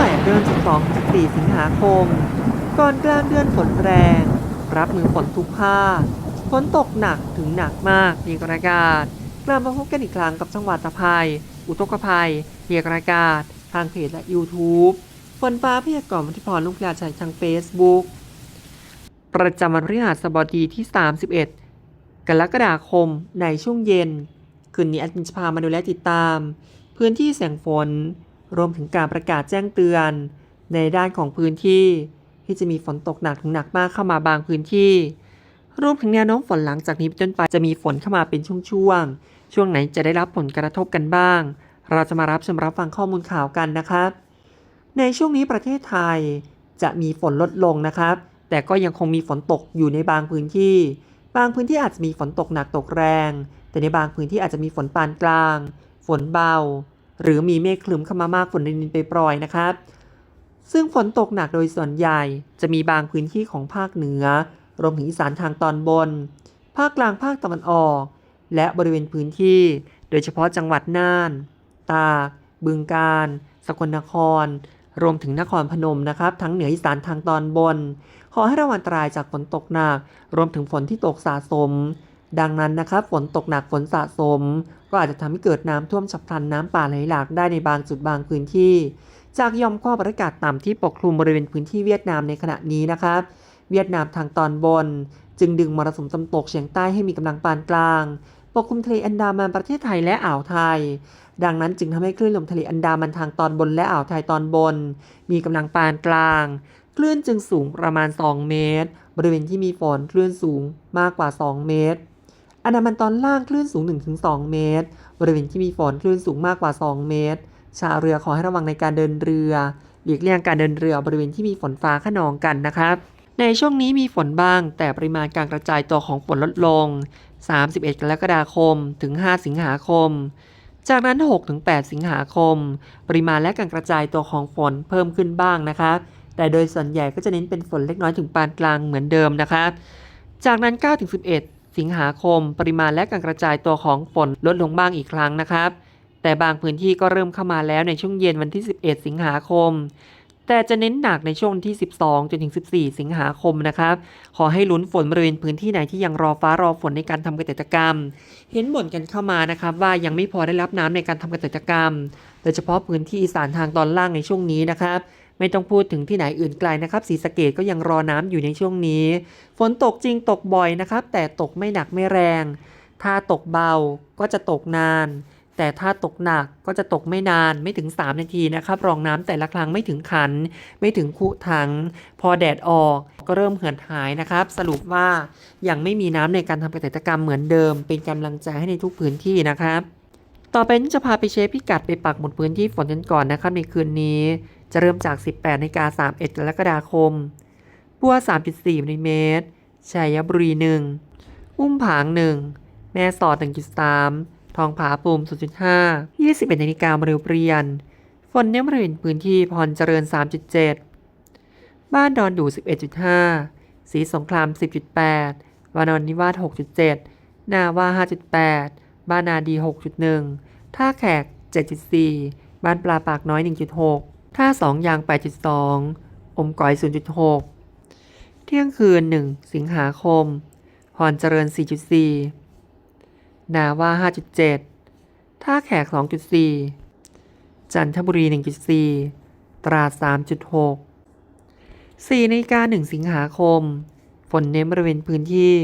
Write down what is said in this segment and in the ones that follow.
ใหม่เดือน12-14 สิงหาคม ก่อนกลางเดือนฝนแรง รับมือฝนทุกภาค ฝนตกหนักถึงหนักมากเพียงอากาศกลับมาพบกันอีกครั้งกับจังหวัดตะภัย อุทกภัยเพียงอากาศ ทางเพจและ YouTube ฝนฟ้าพยากรณ์วันที่พรลุงพลาชัยทาง Facebook ประจำวันพฤหัสบดีที่ 31 กรกฎาคมในช่วงเย็น คืนนี้แอดมินจะพามาดูและติดตาม พื้นที่เสี่ยงฝน รวมถึงการประกาศแจ้งเตือน ในด้านของพื้นที่ ที่จะมีฝนตกหนักถึงหนักมากเข้ามาบางพื้นที่ รวมถึงแนวโน้มฝนหลังจากนี้เป็นต้นไปจะมีฝนเข้ามาเป็นช่วงๆ ช่วงไหนจะได้รับผลกระทบกันบ้าง เราจะมารับชมรับฟังข้อมูลข่าวกันนะครับ ในช่วงนี้ประเทศไทยจะมีฝนลดลงนะครับ แต่ก็ยังคงมีฝนตกอยู่ในบางพื้นที่ บางพื้นที่อาจจะมีฝนตกหนักตกแรง แต่ในบางพื้นที่อาจจะมีฝนปานกลาง ฝนเบา หรือมีเมฆคลึ้มเข้ามามากฝนรินไปปรอยนะครับ ซึ่งฝนตกหนักโดยส่วนใหญ่จะมีบางพื้นที่ของภาคเหนือ รวมถึงอีสานทางตอนบน ภาคกลางภาคตะวันออก และบริเวณพื้นที่ โดยเฉพาะจังหวัดน่าน ตาก บึงกาฬ สกลนคร รวมถึงนครพนมนะครับ ทั้งเหนืออีสานทางตอนบน ขอให้ระวังอันตรายจากฝนตกหนัก รวมถึงฝนที่ตกสะสม ดังนั้นนะครับฝนตกหนักฝนสะสม ก็อาจจะทำให้เกิดน้ำท่วมฉับพลันน้ำป่าไหลหลากได้ในบางจุดบางพื้นที่ จากยอมความกดอากาศต่ำที่ปกคลุมบริเวณพื้นที่เวียดนามในขณะนี้นะครับ เวียดนามทางตอนบน จึงดึงมรสุมตะวันตกเฉียงใต้ให้มีกำลังปานกลางปกคลุมทะเลอันดามันประเทศไทยและอ่าวไทย ดังนั้นจึงทำให้คลื่นลมทะเลอันดามันทางตอนบนและอ่าวไทยตอนบน มีกำลังปานกลาง คลื่นจึงสูงประมาณ 2 เมตร บริเวณที่มีฝนคลื่นสูงมากกว่า 2 เมตร อันดามันตอนล่างคลื่นสูง 1-2 เมตร บริเวณที่มีฝนคลื่นสูงมากกว่า 2 เมตร ชาวเรือขอให้ระวังในการเดินเรือหลีกเลี่ยงการเดินเรือบริเวณที่มีฝนฟ้าขนองกันนะครับ ในช่วงนี้มีฝนบ้าง แต่ปริมาณการกระจายตัวของฝนลดลง 31 กรกฎาคมถึง 5 สิงหาคม จากนั้น 6-8 สิงหาคม ปริมาณและการกระจายตัวของฝนเพิ่มขึ้นบ้างนะครับ แต่โดยส่วนใหญ่ก็จะเน้นเป็นฝนเล็กน้อยถึงปานกลางเหมือนเดิมนะครับ จากนั้น 9-11 สิงหาคม ปริมาณและการกระจายตัวของฝนลดลงบ้างอีกครั้งนะครับ แต่บางพื้นที่ก็เริ่มเข้ามาแล้วในช่วงเย็นวันที่ 11 สิงหาคม แต่จะเน้นหนักในช่วงที่ 12 จนถึง 14 สิงหาคมนะครับ ขอให้ลุ้นฝนบริเวณพื้นที่ไหนที่ยังรอฟ้ารอฝนในการทำเกษตรกรรม เห็นบ่นกันเข้ามานะครับ ว่ายังไม่พอได้รับน้ำในการทำเกษตรกรรม โดยเฉพาะพื้นที่อีสานทางตอนล่างในช่วงนี้นะครับ ไม่ต้องพูดถึงที่ไหนอื่นไกลนะครับศรีสะเกดก็ยังรอน้ำอยู่ในช่วงนี้ ฝนตกจริงตกบ่อยนะครับ แต่ตกไม่หนักไม่แรง ถ้าตกเบาก็จะตกนาน แต่ถ้าตกหนักก็จะตกไม่นานไม่ถึง 3 นาทีนะครับ รองน้ำแต่ละครั้งไม่ถึงขัน ไม่ถึงคุถัง พอแดดออกก็เริ่มเหือดหายนะครับ สรุปว่ายังไม่มีน้ำในการทำเกษตรกรรมเหมือนเดิม เป็นกำลังใจให้ในทุกพื้นที่นะครับ ต่อไปนี้จะพาไปเช็คพิกัดไปปักหมุดพื้นที่ฝนกันก่อนนะครับในคืนนี้ จะเริ่มจาก 18นาฬิกา31 กรกฎาคมปัว 3.4มิลิเมตรชัยบุรี 1 อุ้มผาง 1 แม่สอด 1.3 ทองผาปูม 0.5 21นาฬิกาบริวเปรียน ฝนเน้นบริเวณพื้นที่พรเจริญ 3.7 บ้านดอนดู 11.5 สีสงคราม 10.8 วานอนนิวาส6.7 นาว่า 5.8 บ้านนาดี 6.1 ท่าแขก 7.4 บ้านปลาปากน้อย 1.6 ท่าสองยาง 8.2 อมก๋อย 0.6 เที่ยงคืน 1 สิงหาคม พรเจริญ 4.4 นาว่า 5.7 ท่าแขก 2.4 จันทบุรี 1.4 ตราด 3.6 4ในกา1สิงหาคม ฝนเน้นบริเวณพื้นที่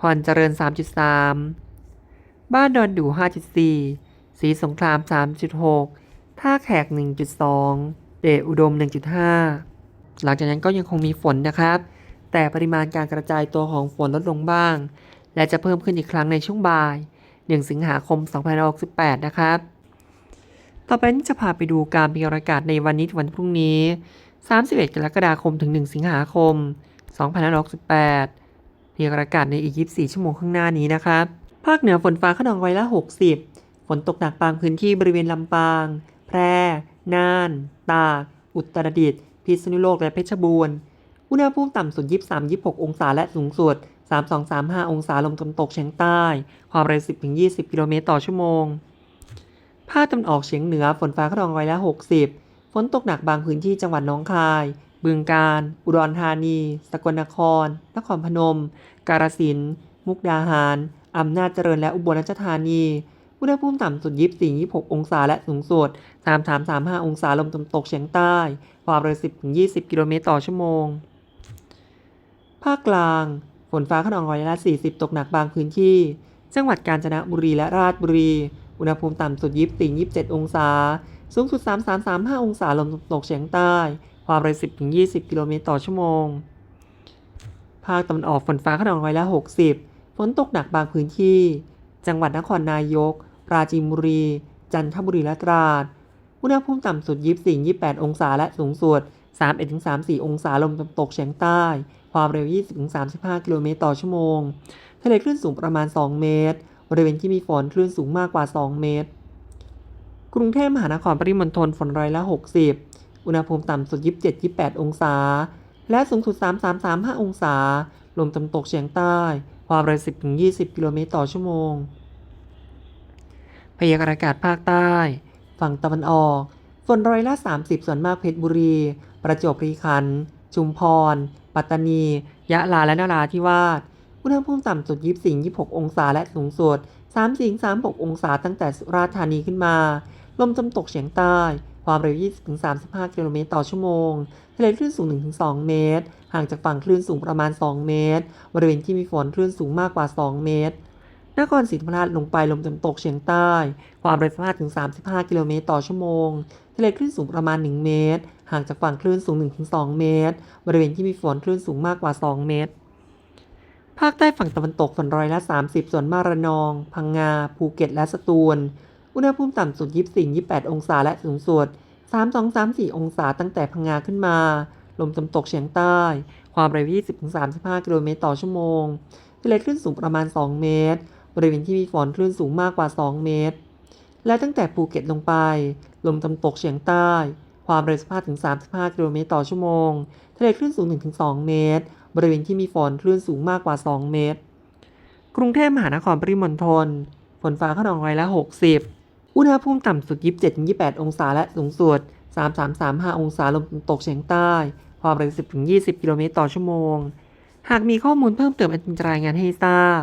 พรเจริญ 3.3 บ้านดอนดู 5.4 สีสงคราม 3.6 ท่าแขก 1.2 เดชอุดม 1.5 หลังจากนั้นก็ยังคงมีฝนนะครับ แต่ปริมาณการกระจายตัวของฝนลดลงบ้าง และจะเพิ่มขึ้นอีกครั้งในช่วงบ่าย 1 สิงหาคม 2568 นะครับ ต่อไปนี้จะพาไปดูการพยากรณ์อากาศในวันนี้วันพรุ่งนี้ 31 กรกฎาคมถึง 1 สิงหาคม 2568พยากรณ์อากาศในอีก 24 ชั่วโมงข้างหน้านี้นะครับ ภาคเหนือฝนฟ้าขนองร้ละ 60 ฝนตกหนักบางพื้นที่บริเวณลำปาง แพร่น่าน ตาก อุตรดิตถ์ พิษณุโลก และเพชรบูรณ์ อุณหภูมิต่ำสุด 23-26 องศาและสูงสุด 32-35 องศาลมตะวันตกเฉียงใต้ ความเร็ว 10-20 กิโลเมตรต่อชั่วโมง ภาคตะวันออกเฉียงเหนือ ฝนฟ้าขนองร้อยละ 60 ฝนตกหนักบางพื้นที่จังหวัดน้องคาย บึงกาฬ อุดรธานี สกลนคร นครพนม กาฬสินธุ์ มุกดาหาร อำนาจเจริญและอุบลราชธานี อุณหภูมิต่ำสุด 24 26 องศาและสูงสุด 33 35 องศาลมตะวันตกเฉียงใต้ ความเร็ว 10 20 กิโลเมตรต่อชั่วโมง ภาคกลาง ฝนฟ้าขนองร้อยละ 40 ตกหนักบางพื้นที่ จังหวัดกาญจนบุรีและราชบุรี อุณหภูมิต่ำสุด 24 27 องศา สูงสุด 33 35 องศาลมตะวันตกเฉียงใต้ ความเร็ว 10 20 กิโลเมตรต่อชั่วโมง ภาคตะวันออกฝนฟ้าขนองร้อยละ 60 ฝนตกหนักบางพื้นที่จังหวัดนครนายก ปราจีนบุรี จันทบุรีและตราด อุณหภูมิต่ำสุด 24 28 องศาและสูงสุด 31-34 องศาลมตะวันตกเฉียงใต้ ความเร็ว 20-35 กิโลเมตรต่อชั่วโมง ทะเลคลื่นสูงประมาณ 2 เมตร บริเวณที่มีฝนคลื่นสูงมากกว่า 2 เมตร กรุงเทพมหานครปริมณฑลฝนร้อยละ 60 อุณหภูมิต่ำสุด 27-28 องศา และสูงสุด 33-35 องศา ลมตะวันตกเฉียงใต้ ความเร็ว 10-20 กิโลเมตรต่อชั่วโมง พยากรณ์อากาศภาคใต้ ฝั่งตะวันออก ฝนร้อยละ 30 ส่วนมากเพชรบุรี ประจวบคีรีขันธ์ชุมพร ปัตตานี ยะลาและนราธิวาสอุณหภูมิต่ำสุด 24 26 องศาและสูงสุด30 36 องศาตั้งแต่สุราษฎร์ธานีขึ้นมา ลมตะวันตกเฉียงใต้ ความเร็ว 20-35 กิโลเมตรต่อชั่วโมง ทะเลคลื่นสูง 1-2 เมตร ห่างจากฝั่งคลื่นสูงประมาณ 2 เมตร บริเวณที่มีฝนคลื่นสูงมากกว่า 2 เมตร นครศรีธรรมราชลงไปลมตะวันตกเฉียงใต้ ความเร็ว15ถึง 35 กิโลเมตรต่อชั่วโมง ทะเลคลื่นสูงประมาณ 1 เมตร ห่างจากฝั่งคลื่นสูง 1-2 เมตร บริเวณที่มีฝนคลื่นสูงมากกว่า 2 เมตร ภาคใต้ฝั่งตะวันตกฝนร้อยละ 30 ส่วนมากระนอง พังงา ภูเก็ตและสตูล อุณหภูมิต่ำสุด 24-28 องศาและสูงสุด 32-34 องศาตั้งแต่พังงาขึ้นมา ลมตะวันตกเฉียงใต้ ความเร็ว 20-35 กิโลเมตรต่อชั่วโมงทะเลคลื่นสูงประมาณ 2 เมตร บริเวณที่มีฝนคลื่นสูงมากกว่า 2 เมตร และตั้งแต่ภูเก็ตลงไป ลมตะวันตกเฉียงใต้ ความเร็ว15-35กิโลเมตรต่อชั่วโมง ทะเลคลื่นสูง 1-2 เมตร บริเวณที่มีฝนคลื่นสูงมากกว่า 2 เมตร กรุงเทพมหานครปริมณฑล ฝนฟ้าขนองร้อยละ 60 อุณหภูมิต่ำสุด 27-28 องศาและสูงสุด 33-35 องศาลมตกเฉียงใต้ ความเร็ว10-20 กิโลเมตรต่อชั่วโมง หากมีข้อมูลเพิ่มเติมอันจะรายงานให้ทราบ